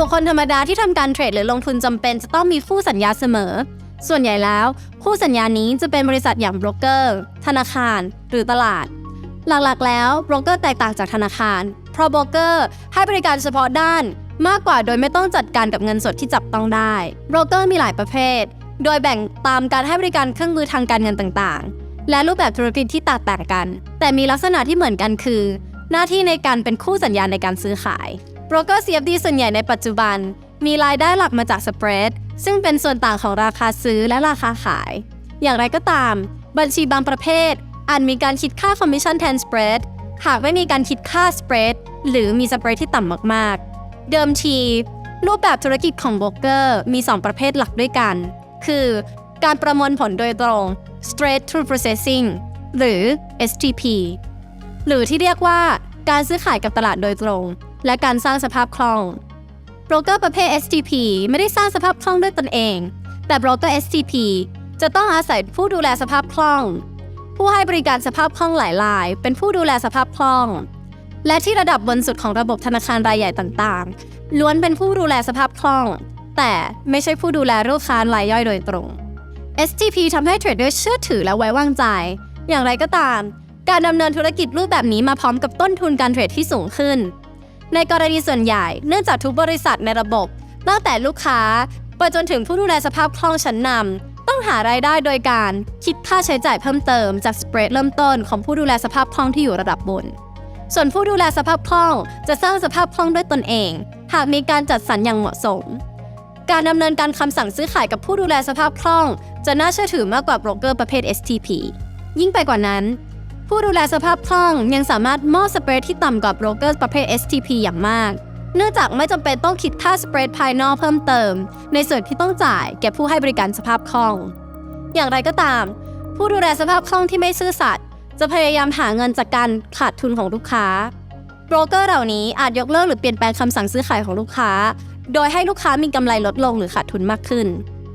บุคคลธรรมดาที่ทำการเทรดหรือลงทุนจำเป็นจะต้องมีคู่สัญญาเสมอ ส่วนใหญ่แล้วคู่สัญญานี้จะเป็นบริษัทอย่างโบรกเกอร์ ธนาคาร หรือตลาด หลักๆ แล้วโบรกเกอร์แตกต่างจากธนาคาร เพราะโบรกเกอร์ให้บริการเฉพาะด้าน มากกว่าโดยไม่ต้องจัดการกับเงินสดที่จับต้องได้โบรกเกอร์มีหลายประเภท โดยแบ่งตามการให้บริการเครื่องมือทางการเงินต่างๆ และรูปแบบธุรกิจที่แตกต่างกัน แต่มีลักษณะที่เหมือนกันคือ หน้าที่ในการเป็นคู่สัญญาในการซื้อขาย โบรกเกอร์ CFD ส่วนใหญ่ในปัจจุบัน มีรายได้หลักมาจากสเปรดซึ่งเป็นส่วนต่างของราคาซื้อและราคาขาย อย่างไรก็ตาม บัญชีบางประเภท อาจมีการคิดค่าคอมมิชชั่นแทนสเปรดหากไม่มีการคิดค่าสเปรดหรือมีสเปรดที่ต่ำมากๆ เดิมที รูปแบบธุรกิจของโบรกเกอร์มี 2 ประเภทหลักด้วยกัน คือการประมวลผลโดยตรง straight through processing หรือ STP หรือที่เรียกว่าการซื้อขายกับตลาดโดยตรง และการสร้างสภาพคล่องโบรกเกอร์ประเภท STP ไม่ได้สร้างสภาพคล่องด้วยตนเอง แต่โบรกเกอร์ STP จะต้องอาศัยผู้ดูแลสภาพคล่อง ผู้ให้บริการสภาพคล่องหลายราย เป็นผู้ดูแลสภาพคล่อง และที่ระดับบนสุดของระบบธนาคารรายใหญ่ต่างๆ ล้วนเป็นผู้ดูแลสภาพคล่อง แต่ไม่ใช่ผู้ดูแลลูกค้ารายย่อยโดยตรง STP ทำให้เทรดเดอร์เชื่อถือและไว้วางใจ อย่างไรก็ตาม การดำเนินธุรกิจรูปแบบนี้มาพร้อมกับต้นทุนการเทรดที่สูงขึ้น ในกรณีส่วนใหญ่เนื่องจากทุกบริษัทในระบบ ตั้งแต่ลูกค้าไปจนถึงผู้ดูแลสภาพคล่องชั้นนำต้องหารายได้โดยการคิดค่าใช้จ่ายเพิ่มเติมจากสเปรดเริ่มต้นของผู้ดูแลสภาพคล่องที่อยู่ระดับบน ส่วนผู้ดูแลสภาพคล่องจะสร้างสภาพคล่องด้วยตนเอง หากมีการจัดสรรอย่างเหมาะสม การดำเนินการคำสั่งซื้อขายกับผู้ดูแลสภาพคล่อง จะน่าเชื่อถือมากกว่าโบรกเกอร์ประเภท STP ยิ่งไปกว่านั้น ผู้ดูแลสภาพคล่องยังสามารถมอบสเปรดที่ต่ำกว่าโบรกเกอร์ประเภท STP อย่างมาก เนื่องจากไม่จำเป็นต้องคิดค่าสเปรดภายนอกเพิ่มเติม ในส่วนที่ต้องจ่ายแก่ผู้ให้บริการสภาพคล่อง อย่างไรก็ตาม ผู้ดูแลสภาพคล่องที่ไม่ซื่อสัตย์จะพยายามหาเงินจากการขาดทุนของลูกค้าโบรกเกอร์เหล่านี้อาจยกเลิกหรือเปลี่ยนแปลงคำสั่งซื้อขายของลูกค้า โดยให้ลูกค้ามีกำไรลดลงหรือขาดทุนมากขึ้น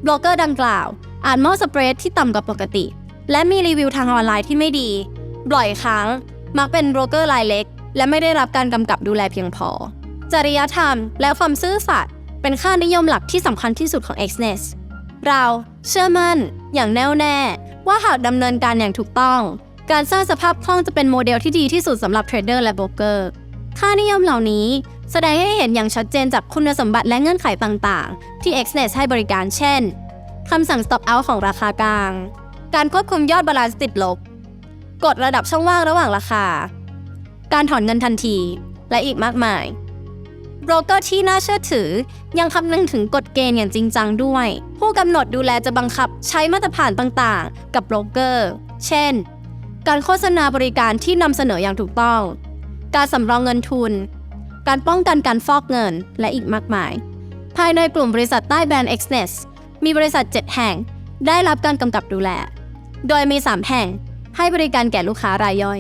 โบรกเกอร์ดังกล่าวอาจมอบสเปรดที่ต่ำกว่าปกติ และมีรีวิวทางออนไลน์ที่ไม่ดี บ่อยครั้งมักเป็นโบรกเกอร์รายเล็ก และไม่ได้รับการกำกับดูแลเพียงพอ จริยธรรมและความซื่อสัตย์เป็นค่านิยมหลักที่สำคัญที่สุดของ Xness เราเชื่อมั่น อย่างแน่วแน่ ว่าหากดำเนินการอย่างถูกต้อง การสร้างสภาพคล่องจะเป็นโมเดลที่ดีที่สุดสำหรับเทรดเดอร์และโบรกเกอร์ ค่านิยมเหล่านี้แสดงให้เห็นอย่างชัดเจนจากคุณสมบัติและเงื่อนไขต่างๆ ที่ Xness ให้บริการเช่น คำสั่ง stop out ของราคากลาง การควบคุมยอดบาลานซ์ติดลบ กดระดับช่องว่างระหว่างราคา การถอนเงินทันที และอีกมากมายโบรกเกอร์ที่น่าเชื่อถือ ยังคำนึงถึงกฎเกณฑ์อย่างจริงจังด้วย ผู้กำหนดดูแลจะบังคับใช้มาตรฐานต่างๆ กับโบรกเกอร์ เช่น การโฆษณาบริการที่นำเสนออย่างถูกต้อง การสำรองเงินทุน การป้องกันการฟอกเงินและอีกมากมาย ภายในกลุ่มบริษัทใต้แบรนด์ Xness มีบริษัท 7 แห่ง ได้รับการกำกับดูแล โดยมี 3 แห่ง ให้บริการแก่ลูกค้ารายย่อย